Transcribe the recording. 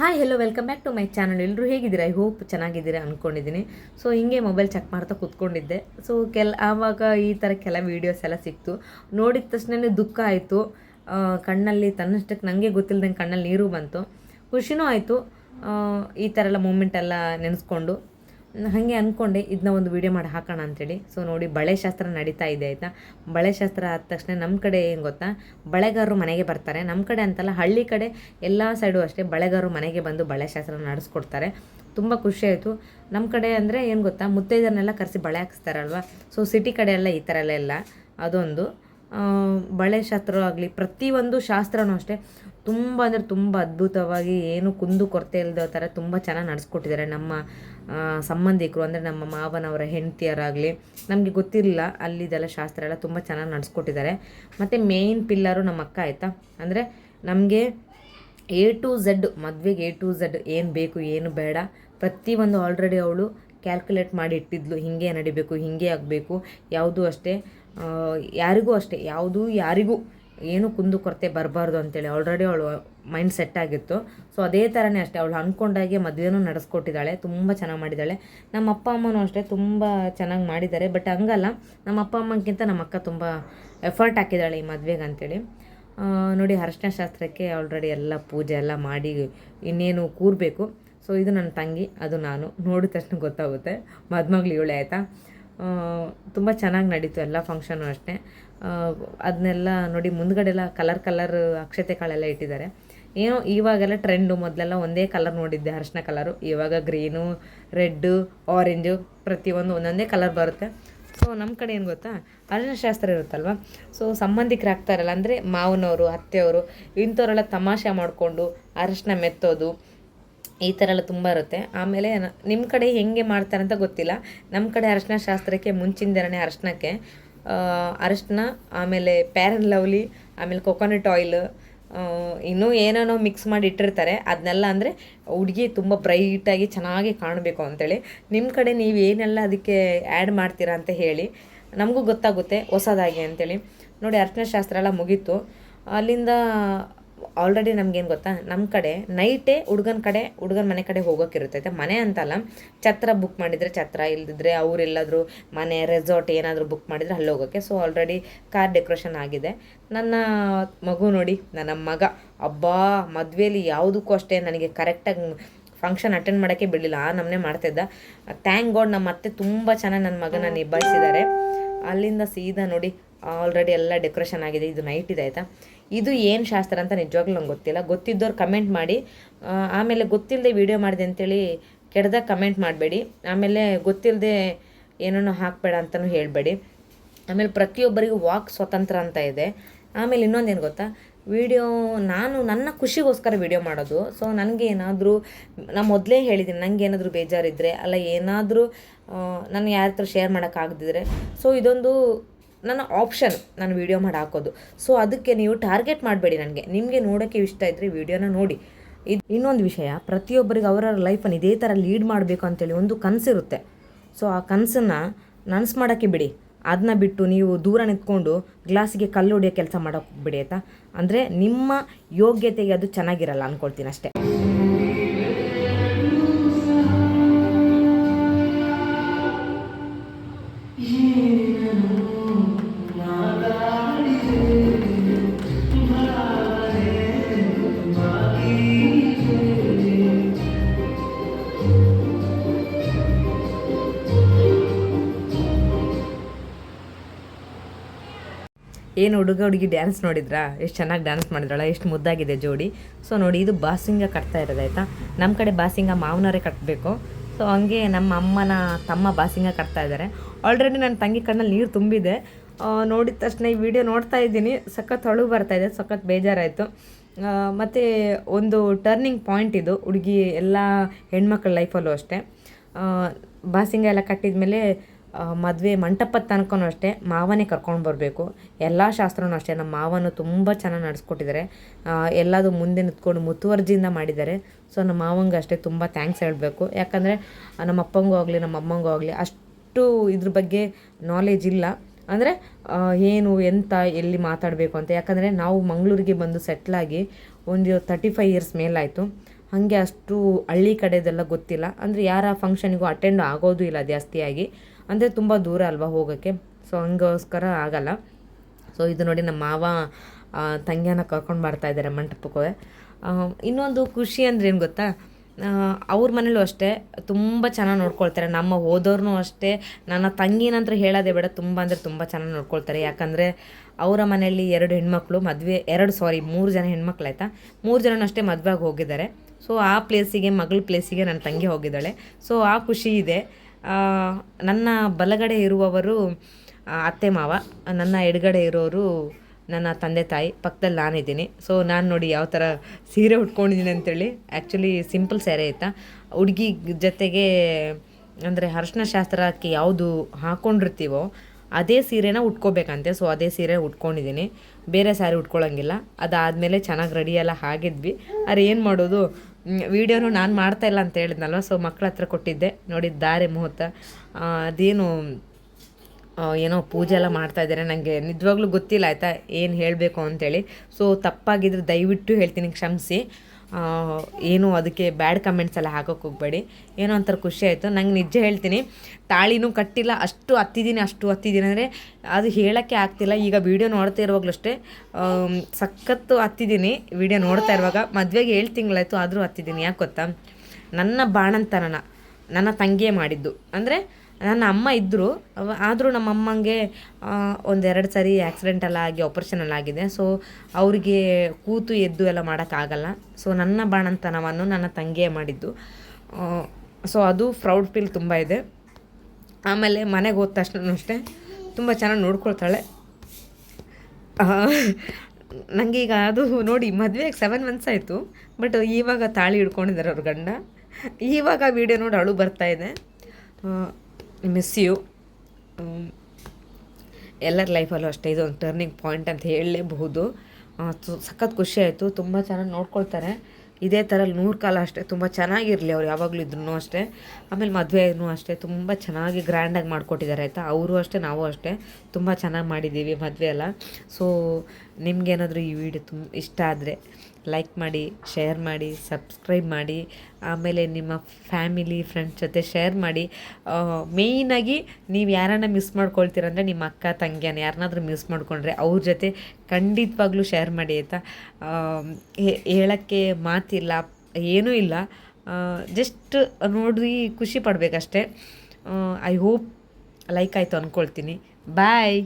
Hi hello welcome back to my channel ಎಲ್ಲರೂ ಹೇಗಿದ್ದೀರಾ? I hope ಚೆನ್ನಾಗಿದ್ದೀರಾ ಅಂದ್ಕೊಂಡಿದ್ದೀನಿ ಸೊ ಹಿಂಗೆ ಮೊಬೈಲ್ ಚೆಕ್ ಮಾಡ್ತಾ ಕೂತ್ಕೊಂಡಿದ್ದೆ. ಸೊ ಕೆಲ, ಆವಾಗ ಈ ಥರ ಕೆಲ ವೀಡಿಯೋಸ್ ಎಲ್ಲ ಸಿಕ್ತು. ನೋಡಿದ ತಕ್ಷಣ ದುಃಖ ಆಯಿತು. ಕಣ್ಣಲ್ಲಿ ತನ್ನಷ್ಟಕ್ಕೆ ನನಗೆ ಗೊತ್ತಿಲ್ಲದಂಗೆ ಕಣ್ಣಲ್ಲಿ ನೀರು ಬಂತು. ಖುಷಿನೂ ಆಯಿತು. ಈ ಥರ ಎಲ್ಲ ಮೂಮೆಂಟ್ ಎಲ್ಲ ನೆನೆಸ್ಕೊಂಡು. ಹಾಗೆ ಅಂದ್ಕೊಂಡೆ ಇದನ್ನ ಒಂದು ವೀಡಿಯೋ ಮಾಡಿ ಹಾಕೋಣ ಅಂತೇಳಿ. ಸೊ ನೋಡಿ, ಬಳೆ ಶಾಸ್ತ್ರ ನಡೀತಾ ಇದೆ, ಆಯಿತಾ? ಬಳೆ ಶಾಸ್ತ್ರ ಆದ ತಕ್ಷಣ ನಮ್ಮ ಕಡೆ ಏನು ಗೊತ್ತಾ? ಬಳೆಗಾರರು ಮನೆಗೆ ಬರ್ತಾರೆ. ನಮ್ಮ ಕಡೆ ಅಂತಲ್ಲ, ಹಳ್ಳಿ ಕಡೆ ಎಲ್ಲ ಸೈಡು ಅಷ್ಟೇ ಬಳೆಗಾರರು ಮನೆಗೆ ಬಂದು ಬಳೆ ಶಾಸ್ತ್ರ ನಡೆಸ್ಕೊಡ್ತಾರೆ. ತುಂಬ ಖುಷಿ ಆಯಿತು. ನಮ್ಮ ಕಡೆ ಅಂದರೆ ಏನು ಗೊತ್ತಾ? ಮುತ್ತೈದರನ್ನೆಲ್ಲ ಕರೆಸಿ ಬಳೆ ಹಾಕಿಸ್ತಾರಲ್ವ? ಸೊ ಸಿಟಿ ಕಡೆ ಎಲ್ಲ ಈ ಥರ ಎಲ್ಲ ಇಲ್ಲ. ಅದೊಂದು. ಬಳೆ ಶಾಸ್ತ್ರ ಆಗಲಿ, ಪ್ರತಿಯೊಂದು ಶಾಸ್ತ್ರನೂ ಅಷ್ಟೇ. ತುಂಬ ಅಂದರೆ ತುಂಬ ಅದ್ಭುತವಾಗಿ ಏನು ಕುಂದು ಕೊರತೆ ಇಲ್ಲದ ಥರ ತುಂಬ ಚೆನ್ನಾಗಿ ನಡೆಸ್ಕೊಟ್ಟಿದ್ದಾರೆ ನಮ್ಮ ಸಂಬಂಧಿಕರು ಅಂದರೆ ನಮ್ಮ ಮಾವನವರ ಹೆಂಡತಿಯರಾಗಲಿ. ನಮಗೆ ಗೊತ್ತಿರಲಿಲ್ಲ ಅಲ್ಲಿದೆಲ್ಲ ಶಾಸ್ತ್ರ ಎಲ್ಲ ತುಂಬ ಚೆನ್ನಾಗಿ ನಡೆಸ್ಕೊಟ್ಟಿದ್ದಾರೆ. ಮತ್ತು ಮೇಯ್ನ್ ಪಿಲ್ಲರು ನಮ್ಮ ಅಕ್ಕ ಆಯಿತಾ? ಅಂದರೆ ನಮಗೆ ಎ ಟು ಝಡ್ ಮದುವೆಗೆ ಎ ಟು ಝಡ್ ಏನು ಬೇಕು ಏನು ಬೇಡ. ಪ್ರತಿಯೊಂದು ಆಲ್ರೆಡಿ ಅವಳು ಕ್ಯಾಲ್ಕುಲೇಟ್ ಮಾಡಿ ಇಟ್ಟಿದ್ಲು. ಹೀಗೆ ನಡಿಬೇಕು, ಹಿಂಗೆ ಆಗಬೇಕು. ಯಾವುದೂ ಅಷ್ಟೇ ಯಾರಿಗೂ ಅಷ್ಟೇ, ಯಾವುದೂ ಯಾರಿಗೂ ಏನು ಕುಂದು ಕೊರತೆ ಬರಬಾರ್ದು ಅಂತೇಳಿ ಆಲ್ರೆಡಿ ಅವಳು ಮೈಂಡ್ ಸೆಟ್ ಆಗಿತ್ತು. ಸೊ ಅದೇ ಥರನೇ ಅಷ್ಟೇ, ಅವಳು ಅಂದ್ಕೊಂಡಾಗೆ ಮದುವೆನೂ ನಡೆಸ್ಕೊಟ್ಟಿದ್ದಾಳೆ, ತುಂಬ ಚೆನ್ನಾಗಿ ಮಾಡಿದ್ದಾಳೆ. ನಮ್ಮ ಅಪ್ಪ ಅಮ್ಮನೂ ಅಷ್ಟೇ ತುಂಬ ಚೆನ್ನಾಗಿ ಮಾಡಿದ್ದಾರೆ ಬಟ್ ಹಂಗಲ್ಲ, ನಮ್ಮ ಅಪ್ಪ ಅಮ್ಮನಿಗಿಂತ ನಮ್ಮ ಅಕ್ಕ ತುಂಬ ಎಫರ್ಟ್ ಹಾಕಿದ್ದಾಳೆ ಈ ಮದುವೆಗೆ ಅಂತೇಳಿ. ನೋಡಿ ಅರಶಿನ ಶಾಸ್ತ್ರಕ್ಕೆ ಆಲ್ರೆಡಿ ಎಲ್ಲ ಪೂಜೆ ಎಲ್ಲ ಮಾಡಿ ಇನ್ನೇನು ಕೂರಬೇಕು. ಸೊ ಇದು ನನ್ನ ತಂಗಿ, ಅದು ನಾನು. ನೋಡಿದ ತಕ್ಷಣ ಗೊತ್ತಾಗುತ್ತೆ. ಮದುಮಗಳು ಇವಳೆ ಆಯಿತಾ? ತುಂಬ ಚೆನ್ನಾಗಿ ನಡೀತು ಎಲ್ಲ ಫಂಕ್ಷನು ಅಷ್ಟೇ. ಅದನ್ನೆಲ್ಲ ನೋಡಿ ಮುಂದ್ಗಡೆ ಎಲ್ಲ ಕಲರ್ ಕಲರ್ ಅಕ್ಷತೆ ಕಾಳೆಲ್ಲ ಇಟ್ಟಿದ್ದಾರೆ. ಏನೋ ಇವಾಗೆಲ್ಲ ಟ್ರೆಂಡು ಮೊದಲೆಲ್ಲ ಒಂದೇ ಕಲರ್ ನೋಡಿದ್ದೆ, ಅರಶಿನ ಕಲರು ಇವಾಗ ಗ್ರೀನು ರೆಡ್ಡು ಆರೆಂಜು ಪ್ರತಿಯೊಂದು ಒಂದೊಂದೇ ಕಲರ್ ಬರುತ್ತೆ. ಸೊ ನಮ್ಮ ಕಡೆ ಏನು ಗೊತ್ತಾ? ಅರಶಿನ ಶಾಸ್ತ್ರ ಇರುತ್ತಲ್ವ? ಸೊ ಸಂಬಂಧಿಕರು ಆಗ್ತಾರಲ್ಲ, ಅಂದರೆ ಮಾವನವರು, ಅತ್ತೆಯವರು, ಇಂಥವರೆಲ್ಲ ತಮಾಷೆ ಮಾಡಿಕೊಂಡು ಅರಶಿನ ಮೆತ್ತೋದು ಈ ಥರ ಎಲ್ಲ ತುಂಬ ಇರುತ್ತೆ. ಆಮೇಲೆ ನಿಮ್ಮ ಕಡೆ ಹೆಂಗೆ ಮಾಡ್ತಾರೆ ಅಂತ ಗೊತ್ತಿಲ್ಲ. ನಮ್ಮ ಕಡೆ ಅರಶಿನ ಶಾಸ್ತ್ರಕ್ಕೆ, ಮುಂಚಿನ ಅರಶಿನಕ್ಕೆ ಅರಶಿನ, ಆಮೇಲೆ ಪ್ಯಾರನ್ ಲವ್ಲಿ ಆಮೇಲೆ ಕೊಕೊನಟ್ ಆಯಿಲ್ ಇನ್ನೂ ಏನೇನೋ ಮಿಕ್ಸ್ ಮಾಡಿ ಇಟ್ಟಿರ್ತಾರೆ. ಅದನ್ನೆಲ್ಲ ಅಂದರೆ ಹುಡುಗಿ ತುಂಬ ಬ್ರೈಟಾಗಿ ಚೆನ್ನಾಗಿ ಕಾಣಬೇಕು ಅಂತೇಳಿ. ನಿಮ್ಮ ಕಡೆ ನೀವು ಏನೆಲ್ಲ ಅದಕ್ಕೆ ಆ್ಯಡ್ ಮಾಡ್ತೀರಾ ಅಂತ ಹೇಳಿ ನಮಗೂ ಗೊತ್ತಾಗುತ್ತೆ, ಹೊಸದಾಗಿ ಅಂತೇಳಿ. ನೋಡಿ, ಅರ್ಶಿನ ಶಾಸ್ತ್ರ ಎಲ್ಲ ಮುಗೀತು. ಅಲ್ಲಿಂದ ಆಲ್ರೆಡಿ ನಮ್ಗೇನು ಗೊತ್ತಾ? ನಮ್ಮ ಕಡೆ ನೈಟೇ ಹುಡುಗನ ಕಡೆ, ಹುಡುಗನ ಮನೆ ಕಡೆ ಹೋಗೋಕ್ಕಿರುತ್ತೆ ಮನೆ ಅಂತಲ್ಲ, ಛತ್ರ ಬುಕ್ ಮಾಡಿದರೆ ಛತ್ರ, ಇಲ್ದಿದ್ರೆ ಅವರೆಲ್ಲಾದರೂ ಮನೆ ರೆಸಾರ್ಟ್ ಏನಾದರೂ ಬುಕ್ ಮಾಡಿದರೆ ಅಲ್ಲಿ ಹೋಗೋಕ್ಕೆ ಸೊ ಆಲ್ರೆಡಿ ಕಾರ್ ಡೆಕೋರೇಷನ್ ಆಗಿದೆ. ನನ್ನ ಮಗು ನೋಡಿ, ನನ್ನ ಮಗ, ಅಬ್ಬಾ ಮದುವೆಯಲ್ಲಿ ಯಾವುದಕ್ಕೂ ಅಷ್ಟೇ ನನಗೆ ಕರೆಕ್ಟಾಗಿ ಫಂಕ್ಷನ್ ಅಟೆಂಡ್ ಮಾಡೋಕ್ಕೆ ಬಿಡಲಿಲ್ಲ. ಆ ನಮ್ಮನೆ ಮಾಡ್ತಿದ್ದ ಥ್ಯಾಂಕ್ ಗಾಡ್ ನಮ್ಮ ಅತ್ತೆ ತುಂಬ ಚೆನ್ನಾಗಿ ನನ್ನ ಮಗನ ನಿಭಾಯಿಸಿದ್ದಾರೆ. ಅಲ್ಲಿಂದ ಸೀದಾ ನೋಡಿ ಆಲ್ರೆಡಿ ಎಲ್ಲ ಡೆಕೋರೇಷನ್ ಆಗಿದೆ. ಇದು ನೈಟ್ ಇದೆ, ಆಯಿತಾ? ಇದು ಏನು ಶಾಸ್ತ್ರ ಅಂತ ನಿಜವಾಗ್ಲೂ ನಂಗೆ ಗೊತ್ತಿಲ್ಲ. ಗೊತ್ತಿದ್ದವ್ರು ಕಮೆಂಟ್ ಮಾಡಿ. ಆಮೇಲೆ ಗೊತ್ತಿಲ್ಲದೆ ವಿಡಿಯೋ ಮಾಡಿದೆ ಅಂತೇಳಿ ಕೆಡ್ದಾಗ ಕಮೆಂಟ್ ಮಾಡಬೇಡಿ. ಆಮೇಲೆ ಗೊತ್ತಿಲ್ಲದೆ ಏನೋ ಹಾಕಬೇಡ ಅಂತಲೂ ಹೇಳಬೇಡಿ. ಆಮೇಲೆ ಪ್ರತಿಯೊಬ್ಬರಿಗೂ ವಾಕ್ ಸ್ವತಂತ್ರ ಅಂತ ಇದೆ. ಆಮೇಲೆ ಇನ್ನೊಂದೇನು ಗೊತ್ತಾ? ವಿಡಿಯೋ ನಾನು ನನ್ನ ಖುಷಿಗೋಸ್ಕರ ವಿಡಿಯೋ ಮಾಡೋದು. ಸೊ ನನಗೆ ಏನಾದರೂ ನಾನು ಮೊದಲೇ ಹೇಳಿದ್ದೀನಿ ನನಗೆ ಏನಾದರೂ ಬೇಜಾರಿದ್ದರೆ ಅಲ್ಲ ಏನಾದರೂ ನಾನು ಯಾರ ಹತ್ರ ಶೇರ್ ಮಾಡೋಕ್ಕಾಗದಿದ್ರೆ ಸೊ ಇದೊಂದು ನನ್ನ ಆಪ್ಷನ್ ನಾನು ವೀಡಿಯೋ ಮಾಡಿ ಹಾಕೋದು. ಸೊ ಅದಕ್ಕೆ ನೀವು ಟಾರ್ಗೆಟ್ ಮಾಡಬೇಡಿ ನನಗೆ. ನಿಮಗೆ ನೋಡೋಕ್ಕೆ ಇಷ್ಟ ಇದ್ದರೆ ವೀಡಿಯೋನ ನೋಡಿ. ಇದು ಇನ್ನೊಂದು ವಿಷಯ, ಪ್ರತಿಯೊಬ್ಬರಿಗೆ ಅವರವ್ರ ಲೈಫನ್ನು ಇದೇ ಥರ ಲೀಡ್ ಮಾಡಬೇಕು ಅಂತೇಳಿ ಒಂದು ಕನಸಿರುತ್ತೆ ಸೊ ಆ ಕನಸನ್ನು ನನಸು ಮಾಡೋಕ್ಕೆ ಬಿಡಿ. ಅದನ್ನ ಬಿಟ್ಟು ನೀವು ದೂರ ನಿಂತ್ಕೊಂಡು ಗ್ಲಾಸಿಗೆ ಕಲ್ಲು ಹೊಡೆಯೋ ಕೆಲಸ ಮಾಡೋಕೆ ಬಿಡಿ ಆಯಿತಾ? ಅಂದರೆ ನಿಮ್ಮ ಯೋಗ್ಯತೆಗೆ ಅದು ಚೆನ್ನಾಗಿರಲ್ಲ ಅಂದ್ಕೊಳ್ತೀನಿ ಅಷ್ಟೇ. ಏನು ಹುಡುಗ ಹುಡುಗಿ ಡ್ಯಾನ್ಸ್ ನೋಡಿದ್ರಾ? ಎಷ್ಟು ಚೆನ್ನಾಗಿ ಡ್ಯಾನ್ಸ್ ಮಾಡಿದ್ರಲ್ಲ, ಎಷ್ಟು ಮುದ್ದಾಗಿದೆ ಜೋಡಿ. ಸೊ ನೋಡಿ, ಇದು ಬಾಸಿಂಗ ಕಟ್ತಾ ಇರೋದು, ಆಯಿತಾ? ನಮ್ಮ ಕಡೆ ಬಾಸಿಂಗ ಮಾವನವರೇ ಕಟ್ಟಬೇಕು ಸೊ ಹಂಗೆ ನಮ್ಮ ಅಮ್ಮನ ತಮ್ಮ ಬಾಸಿಂಗ ಕಟ್ತಾ ಇದ್ದಾರೆ ಆಲ್ರೆಡಿ ನನ್ನ ತಂಗಿ ಕಣ್ಣಲ್ಲಿ ನೀರು ತುಂಬಿದೆ. ನೋಡಿದ ತಕ್ಷಣ ಈ ವಿಡಿಯೋ ನೋಡ್ತಾ ಇದ್ದೀನಿ. ಸಖತ್ ಹೊಳು ಬರ್ತಾ ಇದೆ, ಸಖತ್ ಬೇಜಾರಾಯಿತು. ಮತ್ತು ಒಂದು ಟರ್ನಿಂಗ್ ಪಾಯಿಂಟ್ ಇದು, ಹುಡುಗಿ ಎಲ್ಲ ಹೆಣ್ಮಕ್ಳ ಲೈಫಲ್ಲೂ ಅಷ್ಟೇ. ಬಾಸಿಂಗ ಎಲ್ಲ ಕಟ್ಟಿದ ಮೇಲೆ ಮದುವೆ ಮಂಟಪದ ತನಕನೂ ಅಷ್ಟೇ ಮಾವನೇ ಕರ್ಕೊಂಡು ಬರಬೇಕು. ಎಲ್ಲ ಶಾಸ್ತ್ರನೂ ಅಷ್ಟೇ, ನಮ್ಮ ಮಾವನು ತುಂಬ ಚೆನ್ನಾಗಿ ನಡೆಸ್ಕೊಟ್ಟಿದ್ದಾರೆ ಎಲ್ಲದೂ ಮುಂದೆ ನಿಂತ್ಕೊಂಡು ಮುತುವರ್ಜಿಯಿಂದ ಮಾಡಿದ್ದಾರೆ ಸೊ, ನಮ್ಮ ಮಾವಂಗೆ ಅಷ್ಟೇ ತುಂಬ ಥ್ಯಾಂಕ್ಸ್ ಹೇಳಬೇಕು. ಯಾಕಂದರೆ ನಮ್ಮ ಅಪ್ಪಂಗೂ ಆಗಲಿ, ನಮ್ಮ ಅಮ್ಮಂಗೂ ಆಗಲಿ ಅಷ್ಟು ಇದ್ರ ಬಗ್ಗೆ ನಾಲೆಜ್ ಇಲ್ಲ. ಅಂದರೆ ಏನು, ಎಂತ, ಎಲ್ಲಿ ಮಾತಾಡಬೇಕು ಅಂತ. ಯಾಕಂದರೆ, ನಾವು ಮಂಗಳೂರಿಗೆ ಬಂದು ಸೆಟ್ಲಾಗಿ ಒಂದು ತರ್ಟಿ ಫೈವ್ ಇಯರ್ಸ್ ಮೇಲಾಯಿತು. ಹಾಗೆ ಅಷ್ಟು ಹಳ್ಳಿ ಕಡೆದೆಲ್ಲ ಗೊತ್ತಿಲ್ಲ. ಅಂದರೆ, ಯಾರ ಫಂಕ್ಷನಿಗೂ ಅಟೆಂಡ್ ಆಗೋದು ಇಲ್ಲ ಜಾಸ್ತಿಯಾಗಿ. ಅಂದರೆ ತುಂಬ ದೂರ ಅಲ್ವಾ ಹೋಗೋಕ್ಕೆ? ಸೊ ಹಂಗೋಸ್ಕರ ಆಗಲ್ಲ. ಸೊ ಇದು ನೋಡಿ ನಮ್ಮ ಮಾವ ತಂಗಿಯನ್ನು ಕರ್ಕೊಂಡು ಬರ್ತಾ ಇದ್ದಾರೆ ಮಂಟಪಕ್ಕೆ ಇನ್ನೊಂದು ಖುಷಿ ಅಂದ್ರೆ ಏನು ಗೊತ್ತಾ? ಅವ್ರ ಮನೇಲೂ ಅಷ್ಟೇ ತುಂಬ ಚೆನ್ನಾಗಿ ನೋಡ್ಕೊಳ್ತಾರೆ. ನಮ್ಮ ಹೋದವ್ರನ್ನೂ ಅಷ್ಟೇ. ನನ್ನ ತಂಗಿನಂತರ ಹೇಳೋದೇ ಬೇಡ. ತುಂಬ ಅಂದರೆ ತುಂಬ ಚೆನ್ನಾಗಿ ನೋಡ್ಕೊಳ್ತಾರೆ. ಯಾಕಂದರೆ ಅವರ ಮನೆಯಲ್ಲಿ ಎರಡು ಹೆಣ್ಮಕ್ಳು, ಮದುವೆ, ಎರಡು ಸಾರಿ ಮೂರು ಜನ ಹೆಣ್ಮಕ್ಳು ಆಯಿತಾ ಮೂರು ಜನನೂ ಅಷ್ಟೇ ಮದುವೆಗೆ ಹೋಗಿದ್ದಾರೆ. ಸೊ ಆ ಪ್ಲೇಸಿಗೆ ಮಗಳ ಪ್ಲೇಸಿಗೆ ನನ್ನ ತಂಗಿ ಹೋಗಿದ್ದಾಳೆ. ಸೊ ಆ ಖುಷಿ ಇದೆ. ನನ್ನ ಬಲಗಡೆ ಇರುವವರು ಅತ್ತೆ ಮಾವ, ನನ್ನ ಎಡಗಡೆ ಇರೋರು ನನ್ನ ತಂದೆ ತಾಯಿ ಪಕ್ಕದಲ್ಲಿ ನಾನಿದ್ದೀನಿ. ಸೊ ನಾನು ನೋಡಿ ಯಾವ ಥರ ಸೀರೆ ಉಟ್ಕೊಂಡಿದ್ದೀನಿ ಅಂತೇಳಿ ಆ್ಯಕ್ಚುಲಿ ಸಿಂಪಲ್ ಸ್ಯಾರಿ ಆಯಿತಾ ಹುಡುಗಿ ಜೊತೆಗೆ, ಅಂದರೆ ಅರ್ಶಿನ ಶಾಸ್ತ್ರಕ್ಕೆ ಯಾವುದು ಹಾಕ್ಕೊಂಡಿರ್ತೀವೋ ಅದೇ ಸೀರೆನ ಉಟ್ಕೋಬೇಕಂತೆ. ಸೊ ಅದೇ ಸೀರೆ ಉಟ್ಕೊಂಡಿದ್ದೀನಿ. ಬೇರೆ ಸ್ಯಾರಿ ಉಟ್ಕೊಳ್ಳೋಂಗಿಲ್ಲ ಅದಾದಮೇಲೆ ಚೆನ್ನಾಗಿ ರೆಡಿಯೆಲ್ಲ ಆಗಿದ್ವಿ. ಆದರೆ ಏನು ಮಾಡೋದು? ವೀಡಿಯೋನು ನಾನು ಮಾಡ್ತಾ ಇಲ್ಲ ಅಂತ ಹೇಳಿದ್ನಲ್ವ ಸೊ ಮಕ್ಕಳ ಹತ್ರ ಕೊಟ್ಟಿದ್ದೆ. ನೋಡಿ, ದಾರೆ ಮುಹೂರ್ತ. ಅದೇನು ಏನೋ ಪೂಜೆ ಎಲ್ಲ ಮಾಡ್ತಾ ಇದ್ದಾರೆ. ನನಗೆ ನಿಜವಾಗ್ಲೂ ಗೊತ್ತಿಲ್ಲ, ಆಯಿತಾ, ಏನು ಹೇಳಬೇಕು ಅಂತೇಳಿ. ಸೊ ತಪ್ಪಾಗಿದ್ರೆ ದಯವಿಟ್ಟು ಹೇಳ್ತೀನಿ, ಕ್ಷಮಿಸಿ. ಏನು ಅದಕ್ಕೆ ಬ್ಯಾಡ್ ಕಮೆಂಟ್ಸ್ ಎಲ್ಲ ಹಾಕೋಕೆ ಹೋಗಬೇಡಿ. ಏನೋ ಒಂಥರ ಖುಷಿ ಆಯಿತು. ನಂಗೆ ನಿಜ ಹೇಳ್ತೀನಿ, ತಾಳಿನೂ ಕಟ್ಟಿಲ್ಲ. ಅಷ್ಟು ಹತ್ತಿದ್ದೀನಿ ಅಷ್ಟು ಹತ್ತಿದ್ದೀನಿ ಅಂದರೆ ಅದು ಹೇಳೋಕ್ಕೆ ಆಗ್ತಿಲ್ಲ. ಈಗ ವೀಡಿಯೋ ನೋಡ್ತಾ ಇರುವಾಗಲೂ ಅಷ್ಟೇ ಸಖತ್ತು ಹತ್ತಿದ್ದೀನಿ ವೀಡಿಯೋ ನೋಡ್ತಾ ಇರುವಾಗ. ಮದುವೆಗೆ ಏಳು ತಿಂಗಳಾಯಿತು, ಆದರೂ ಹತ್ತಿದ್ದೀನಿ ಯಾಕೆ ಗೊತ್ತಾ? ನನ್ನ ಬಾಣಂತನನ, ನನ್ನ ತಂಗಿಯೇ ಮಾಡಿದ್ದು. ಅಂದರೆ ನನ್ನ ಅಮ್ಮ ಇದ್ದರು ಆದರೂ ನಮ್ಮ ಅಮ್ಮಂಗೆ ಒಂದೆರಡು ಸರಿ ಆ್ಯಕ್ಸಿಡೆಂಟಲ್ಲ ಆಗಿ ಆಪ್ರೇಷನ್ ಎಲ್ಲ ಆಗಿದೆ. ಸೊ ಅವರಿಗೆ ಕೂತು ಎದ್ದು ಎಲ್ಲ ಮಾಡೋಕ್ಕಾಗಲ್ಲ ಸೊ ನನ್ನ ಬಾಣಂತನವನ್ನು ನನ್ನ ತಂಗಿಯೇ ಮಾಡಿದ್ದು. ಸೊ ಅದು ಫ್ರೌಡ್ ಫೀಲ್ ತುಂಬ ಇದೆ. ಆಮೇಲೆ ಮನೆಗೆ ಹೋದ ತಕ್ಷಣ ಅಷ್ಟೇ, ತುಂಬ ಚೆನ್ನಾಗಿ ನೋಡ್ಕೊಳ್ತಾಳೆ. ನನಗೀಗ ಅದು ನೋಡಿ ಮದುವೆಗೆ ಸೆವೆನ್ ಮಂತ್ಸ್ ಆಯಿತು. ಬಟ್ ಇವಾಗ ತಾಳಿ ಹಿಡ್ಕೊಂಡಿದ್ದಾರೆ ಅವ್ರ ಗಂಡ. ಇವಾಗ ವಿಡಿಯೋ ನೋಡಿ ಅಳು ಬರ್ತಾ ಇದೆ. ಮಿಸ್ ಯು ಎಲ್ಲರ ಲೈಫಲ್ಲೂ ಅಷ್ಟೇ ಇದೊಂದು ಟರ್ನಿಂಗ್ ಪಾಯಿಂಟ್ ಅಂತ ಹೇಳಲೇಬಹುದು. ಸಖತ್ ಖುಷಿ ಆಯಿತು. ತುಂಬ ಚೆನ್ನಾಗಿ ನೋಡ್ಕೊಳ್ತಾರೆ. ಇದೇ ಥರ ನೂರು ಕಾಲ ಅಷ್ಟೇ, ತುಂಬ ಚೆನ್ನಾಗಿರಲಿ ಅವ್ರು ಯಾವಾಗಲೂ ಇದ್ರೂ ಅಷ್ಟೇ. ಆಮೇಲೆ ಮದುವೆನೂ ಅಷ್ಟೇ, ತುಂಬ ಚೆನ್ನಾಗಿ ಗ್ರ್ಯಾಂಡಾಗಿ ಮಾಡಿಕೊಟ್ಟಿದ್ದಾರೆ ಆಯಿತಾ? ಅವರು ಅಷ್ಟೇ, ನಾವು ಅಷ್ಟೇ. ತುಂಬ ಚೆನ್ನಾಗಿ ಮಾಡಿದ್ದೀವಿ ಮದುವೆ ಎಲ್ಲ. ಸೊ ನಿಮಗೇನಾದರೂ ಈ ವಿಡಿಯೋ ತುಂಬ ಇಷ್ಟ ಆದರೆ ಲೈಕ್ ಮಾಡಿ ಶೇರ್ ಮಾಡಿ ಸಬ್ಸ್ಕ್ರೈಬ್ ಮಾಡಿ, ಆಮೇಲೆ ನಿಮ್ಮ ಫ್ಯಾಮಿಲಿ ಫ್ರೆಂಡ್ಸ್ ಜೊತೆ ಶೇರ್ ಮಾಡಿ. ಮೇಯ್ನಾಗಿ ನೀವು ಯಾರನ್ನ ಮಿಸ್ ಮಾಡ್ಕೊಳ್ತೀರಂದರೆ ನಿಮ್ಮ ಅಕ್ಕ, ತಂಗಿಯನ್ನ ಯಾರನ್ನಾದ್ರೂ ಮಿಸ್ ಮಾಡಿಕೊಂಡ್ರೆ ಅವ್ರ ಜೊತೆ ಖಂಡಿತವಾಗ್ಲೂ ಶೇರ್ ಮಾಡಿ ಆಯಿತಾ? ಹೇಳೋಕ್ಕೆ ಮಾತಿಲ್ಲ, ಏನೂ ಇಲ್ಲ. ಜಸ್ಟ್ ನೋಡಿ ಖುಷಿ ಪಡಬೇಕಷ್ಟೇ. ಐ ಹೋಪ್ ಲೈಕ್ ಆಯಿತು ಅಂದ್ಕೊಳ್ತೀನಿ ಬಾಯ್